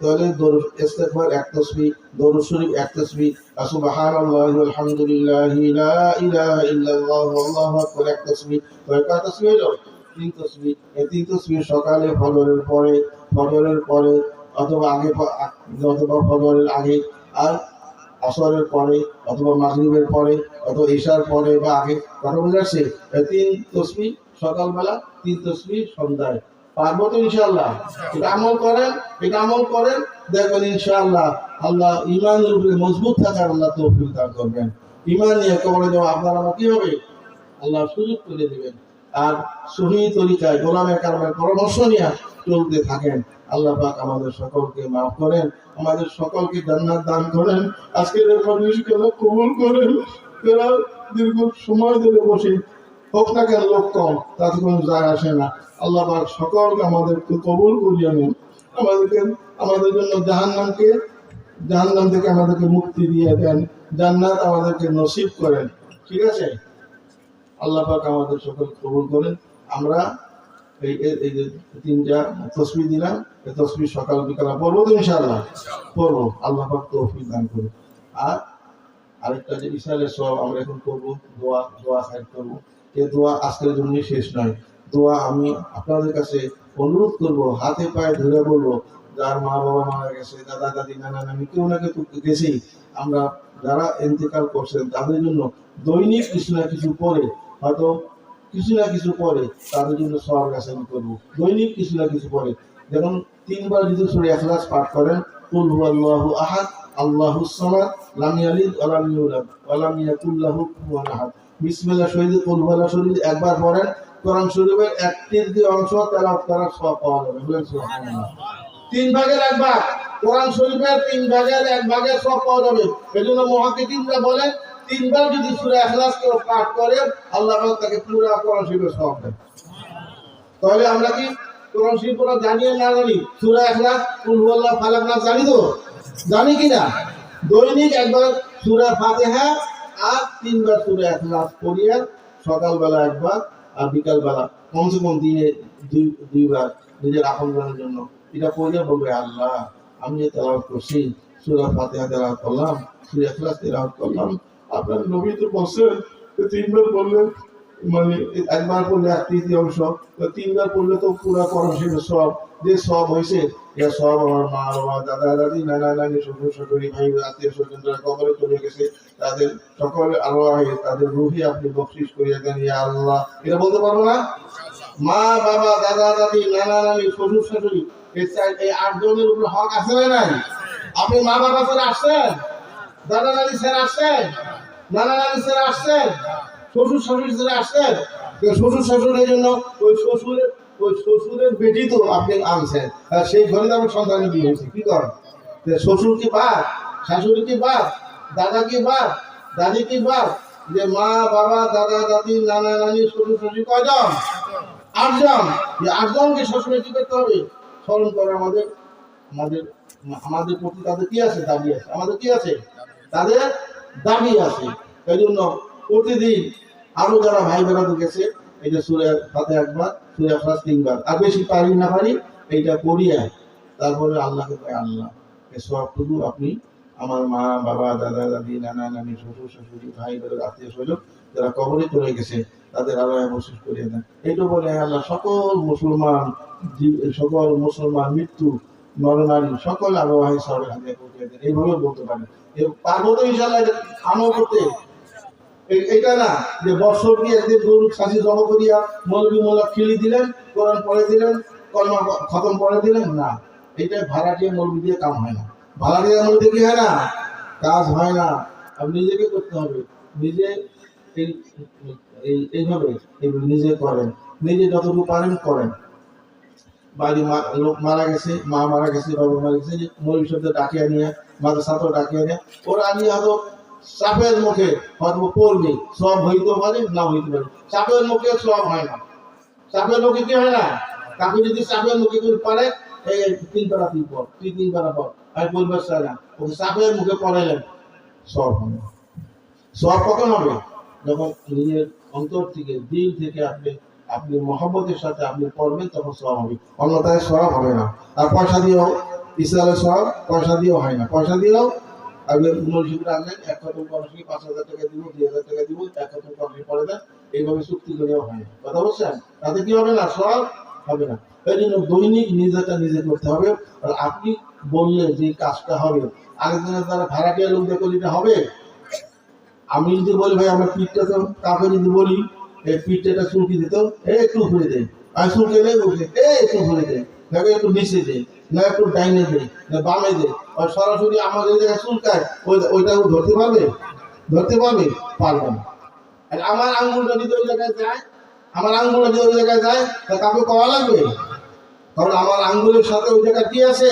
তাহলে ইস্তেগফার এক দরুদ শরীফ এক তসবি সুবহানাল্লাহি লা ইলাহা ইল্লাল্লাহ ওয়াল্লাহু আকবার, এক হলো? তিন এই তিন সকালে ফজরের পরে ফজরের পরে, অথবা আগে অথবা ফজরের আগে, আর আসরের পরে, অথবা মাগরিবের পরে, অথবা ঈশার পরে বা আগে। কথা বোঝা তিন তসবি সকালবেলা, তিন তসবি সন্ধ্যায়। পারব তো ইনশাআল্লাহ। এটা আমল করেন, এটা আমল করেন, দেখবেন ইনশাআল্লাহ আল্লাহ ইমানের উপরে মজবুত থাকার আল্লাহ তৌফিক দান করবেন। ইমান নিয়ে কবরে যাওয়া আপনার কি হবে? আল্লাহ সুযোগ করে দিবেন। আর সহি তরিকায় গোলামের কারণের পরামর্শ নিয়ে চলতে থাকেন। আল্লাহ পাক আমাদের সকলকে মাফ করেন, আমাদের সকলকে জান্নাত দান করেন। আজকের কবুল করেন। যারা দীর্ঘ সময় ধরে বসে হোক না কেন লোক কম তাতে কোনো যায় আসে না। আল্লাহ পাক সকলকে আমাদেরকে কবুল করিয়া নেন। আমাদেরকে আমাদের জন্য জাহান্নামকে জাহান্নাম থেকে আমাদেরকে মুক্তি দিয়ে দেন জান্নাত আমাদেরকে নসিব করেন। ঠিক আছে? আল্লাহ পাক আমাদের সকল কবুল করেন। আমরা এই এই- যে তিনটা তসবি দিলাম এই তসবি সকাল বিকাল পড়ব তো ইনশাআল্লাহ? পড়ব। আল্লাহ পাক তৌফিক দান করুন আর আরেকটা যে ইসরায়েলের সব, আমরা এখন করব, দোয়া দোয়া খাই করব। এ দোয়া আজকের জন্যই শেষ নয়। দোয়া আমি আপনাদের কাছে অনুরোধ করব, হাতে পায়ে ধরে বলব, যার মা বাবা মারা গেছে, দাদা, দাদি, নানা, নানি, কেউ না কেউ গেছেই। আমরা যারা ইন্তেকাল করছেন, তাদের জন্য দৈনিক কিছু না কিছু পরে, হয়তো কিছু না কিছু পরে তাদের জন্য সবার কাছে আমি করব। দৈনিক কিছু না কিছু পরে। যেমন তিনবার যদি সুরে এখলাস পাঠ করেন, কুল আহাদ। বলেন তিন ভাগের কোরআন শরীফের তিন ভাগের এক ভাগের সব পাওয়া যাবে। বলেন, তিনবার যদি পাঠ আল্লাহ তাকে পুরো কোরআন শরীফের দেন। তাহলে আমরা কি কোরআন শরীফ পড়া জানি আর না জানি। সূরা জানি তো? জানি কি দৈনিক একবার সূরা ফাতিহা আর তিনবার সূরা ইখলাস পড়িয়া সকালবেলা একবার আর বিকালবেলা কমসে কম দিনে দুই, দুইবার নিজের আপনজনের জন্য। এটা পড়িয়া বলবে, আল্লাহ, আমি যে করছি, সূরা ফাতিহা তেলাওয়াত করলাম, সূরা ইখলাস তেলাওয়াত করলাম। আপনার নবী তো বলছেন তিনবার বললে মানে একবার এক তৃতীয় অংশ তিনবার তো পুরো সব যে সব হয়েছে সব আমার মা, বাবা, দাদা, দাদি, নানা, নানি, শ্বশুর, শাশুড়ি, ভাই আত্মীয় স্বজন যারা কবরে চলে গেছে, তাদের সকল তাদের আপনি বকশিস করিয়া দেন, ইয়া আল্লাহ। এটা বলতে পারব না? মা, বাবা, দাদা, দাদি, নানা, নানি, শ্বশুর, শাশুড়ি এই আটজনের উপর হক আছে না নাই? আপনি মা, বাবা স্যার আসছেন? দাদা, দাদি স্যার আসছেন? নানা, নানি স্যার আসছেন? শ্বশুর শাশুড়ি স্যার আসছেন তো শ্বশুর শাশুড়ির জন্য ওই শ্বশুরের ওই শ্বশুরের বেটি তো আপনি আনছেন। সেই ঘরে আমার সন্তান বিয়ে হয়েছে। কি করেন? শ্বশুর কি বাপ? শাশুড়ি কি বাপ? দাদা কি বাপ? দাদি কি বাপ? যে মা, বাবা, দাদা, দাদি, নানা, নানি, শ্বশুর শাশুড়ি কয়জন? আটজন। এই আটজনকে সবসময় কি করতে হবে? স্মরণ করে আমাদের আমাদের আমাদের প্রতি তাদের কি আছে? দাবি আছে। আমাদের কি আছে? তাদের দাবি আছে। এই জন্য প্রতিদিন আরও যারা ভাই বেড়াতে গেছে, এই যে সুরে হাতে একবার, সুরে ফার্স্ট তিনবার। আর বেশি পারি না পারি, এইটা করিয়া তারপরে আল্লাহকে কয়, আল্লাহ, এ সবটুকু আপনি আমার মা, বাবা, দাদা, দাদি, নানা, নানি, শ্বশুর, শাশুড়ি, ভাই বেড়ে আত্মীয় স্বজন, যারা কবরে চলে গেছে, তাদের আলো অবশেষ করিয়ে দেন। এইটা বলে আল্লাহ, সকল মুসলমান সকল মুসলমান মৃত্যু, নরনারী, সকল আবহাওয়ায় সবের হাতে পৌঁছে দেন। এইভাবে বলতে পারেন। পারব তো ইনশাল্লাহ করতে এটা না, যে বছর কি একদিন গরু খাসি জমা করিয়া মৌলবী মোল্লা খিলি দিলেন, কোরআন পড়ে দিলেন, কলমা খতম পড়ে দিলেন, না। এটা ভাড়াটিয়া মৌলবী দিয়ে কাম হয় না। মৌলবী দিয়ে কি হয় না? কাজ হয় না। আপনি নিজেকে করতে হবে। নিজে এই এই- এইভাবে নিজে করেন। নিজে যতটুকু পারেন করেন। বাড়ি লোক মারা গেছে, মা মারা গেছে, বাবা মারা গেছে যে মৌলী শব্দ ডাকিয়ে নিয়ে, মাদ্রাসাতেও ডাকিয়ে নিয়ে, ওরা নিয়ে হয়তো সাপের মুখে পড়বে সব হইতে পারে না হইতে পারে। সাপের মুখে সব হয় না। সাপের মুখে কি হয় না? কাকু যদি সাপের মুখে করে পারে এই তিন তিন পর তিন পারা পর আর পরিবার চায় না ওকে সাপের মুখে পড়াইলেন সব সব কখন হবে? যখন নিজের অন্তর থেকে, দিল থেকে আপনি আপনি মহব্বতের সাথে আপনি পড়বেন, তখন সব হবে। অন্যথায় সব হবে না। আর পয়সা দিয়েও ইসলামের সব পয়সা দিয়েও হয় না। পয়সা দিয়েও না? না না। এই আর আপনি বললে যে কাজটা হবে। আরেকজনের দ্বারা ভাড়াটিয়া লোক দেখো হবে। আমি যদি বলি, ভাই, আমার পিঠটা তো কাউকে যদি বলি, এই পিঠটা চুলকি দিত একটু ঘুরে দে। আমি চুলকে নেই বলছে এ একটু ঘুরে দে। নাকি একটু নিচে দে। না, একটু ডাইনে দে। না, বামে দে। আর সরাসরি আমাদের জায়গায় চুলকায় ওই ওইটা ও ধরতে পারবে? ধরতে পারবে? পারবে না। আমার আঙ্গুলটা যদি ওই জায়গায় যায়, আমার আঙ্গুলটা যদি ওই জায়গায় যায়, তা কাউকে কওয়া লাগবে? কারণ আমার আঙ্গুলের সাথে ওই জায়গায় কি আছে?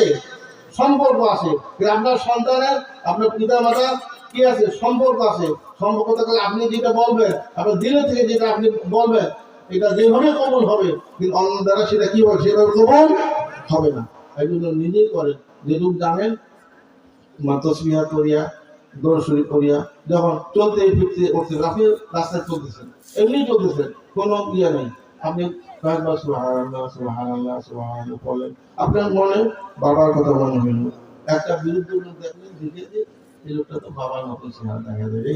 সম্পর্ক আছে। আপনার সন্তানের, আপনার পিতা মাতা কি আছে? সম্পর্ক আছে। সম্পর্ক থাকলে আপনি যেটা বলবেন, আপনার দিলের থেকে যেটা আপনি বলবেন, এটা যেভাবে কবল হবে, কিন্তু অন্য দ্বারা সেটা কি হবে? সেভাবে কবুল হবে না। এই জন্য নিজেই করেন। যেটুকু জানেন মাতসবিহা করিয়া দৌড়সুরি করিয়া, যখন চলতে ফিরতে উঠতে রাস্তায় চলতেছেন, এমনি চলতেছেন কোনো ইয়ে নেই। আপনি কয়েকবার সুবহানাল্লাহ সুবহানাল্লাহ সুবহানাল্লাহ বলেন। আপনার মনে বাবার কথা মনে হইল একটা বিরুদ্ধ লোক দেখলেন দেখে যে এই লোকটা তো বাবার মতো দেখা যায়। রে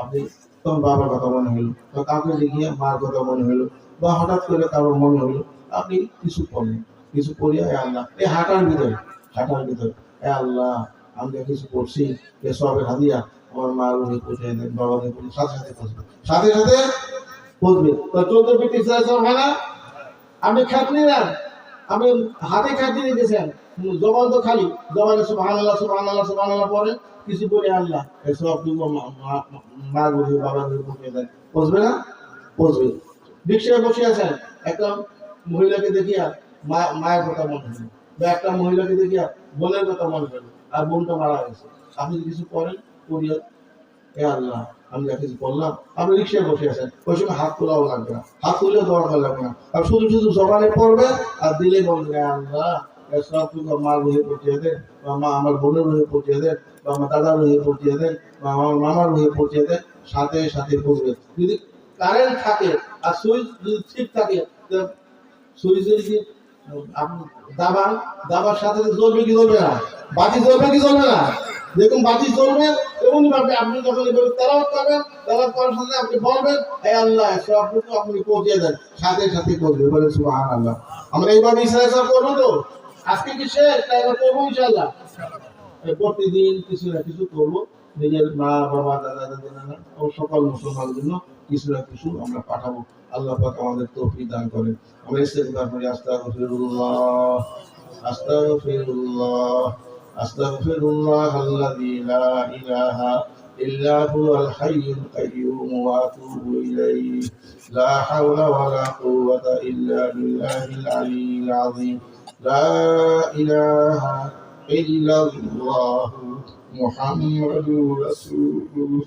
আপনি তখন বাবার কথা মনে হইল বা কাউকে দেখিয়ে মার কথা মনে হইল বা হঠাৎ করে কারোর মনে হইল আপনি কিছু করলেন কিছু করিয়া আল্লাহ, এই হাঁটার ভিতরে হাঁটার ভিতরে এ আল্লাহ আমি কিছু করছি হাদিয়া আমার মা বাবা সাথে সাথে সাথে সাথে তো চোদ্দ ফিট ইসলাম হয় না আপনি খাটনি নেন আপনি হাতে খাটনি নিতেছেন জবান তো খালি। আল্লাহ আল্লাহ আল্লাহ কিছু করে আল্লাহ এসব মা রুহে বাবা পৌঁছবে না? পৌঁছবে রিক্সায় বসে আছেন। একটা মহিলাকে দেখিয়া মায়ের কথা মনে হলো বা একটা মহিলাকে দেখিয়া বোনের কথা মনে হলো আর বোনটা মারা গেছে। আপনি কিছু করেন, করিয়া এ আল্লাহ, আমি যা কিছু করলাম, আপনি রিক্সায় বসে আছেন, ওই সময় হাত তোলাও লাগবে না। হাত তুলেও দরকার লাগবে না। আর শুধু শুধু জবানে পড়বে আর দিলে বলবে আল্লাহ সব কিছু রুহে পৌঁছিয়ে দেন বা মা আমার বোনের রুহে পৌঁছিয়ে দেন বা আমার দাদার রুহে পৌঁছিয়ে দেন বা আমার মামার রুহে পৌঁছিয়ে দেন সাথে সাথে পৌঁছবে যদি কারেন্ট থাকে, আর সুইচ যদি ঠিক থাকে সুইচের দাবান দাবার সাথে জ্বলবে কি জ্বলবে না। বাতি জ্বলবে কি জ্বলবে না। বাতি জ্বলবে ভাবে আপনি যখন তেলাওয়াত করবেন, তেলাওয়াত করার সাথে আপনি বলবেন আল্লাহ আপনি পৌঁছে দেন, সাথে সাথে পৌঁছবে বলে সুবহান আল্লাহ আমরা এইভাবে সব করব তো? আজকে কি শেষ? তাই করব ইনশাআল্লাহ। এই প্রতিদিন কিছু না কিছু করব। নিজের মা, বাবা, দাদা দাদা নানা ও সকল মুসলমানের জন্য কিছু না কিছু আমরা পাঠাবো আল্লাহ পাক আমাদের তৌফিক দান করেন আমরা ইস্তেগফার করি আস্তাগফিরুল্লাহ আস্তাগফিরুল্লাহ আস্তাগফিরুল্লাহ আল্লাযী লা ইলাহা إلا هو الحي القيوم وأتوب إليه لا حول ولا قوة إلا بالله العلي العظيم لا إله إلا الله محمد رسول الله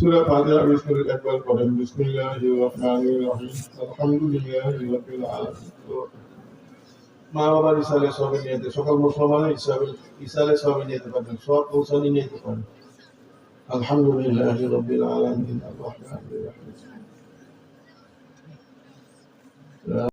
রাসূলুল্লাহ সূরা ফাতিহা বিসমিল্লাহ একবার পড়েন বিসমিল্লাহির রহমানির রহিম আলহামদুলিল্লাহি রাব্বিল আলামিন মা বাবার ইসালে সবে নিয়েতে সকল মুসলমানের ইসাবে ইসালে সবে নিতে পারবেন সব পৌঁছানি নিতে পারেন আলহামদুলিল্লাহি রাব্বিল আলামিন আর রহমানির রহিম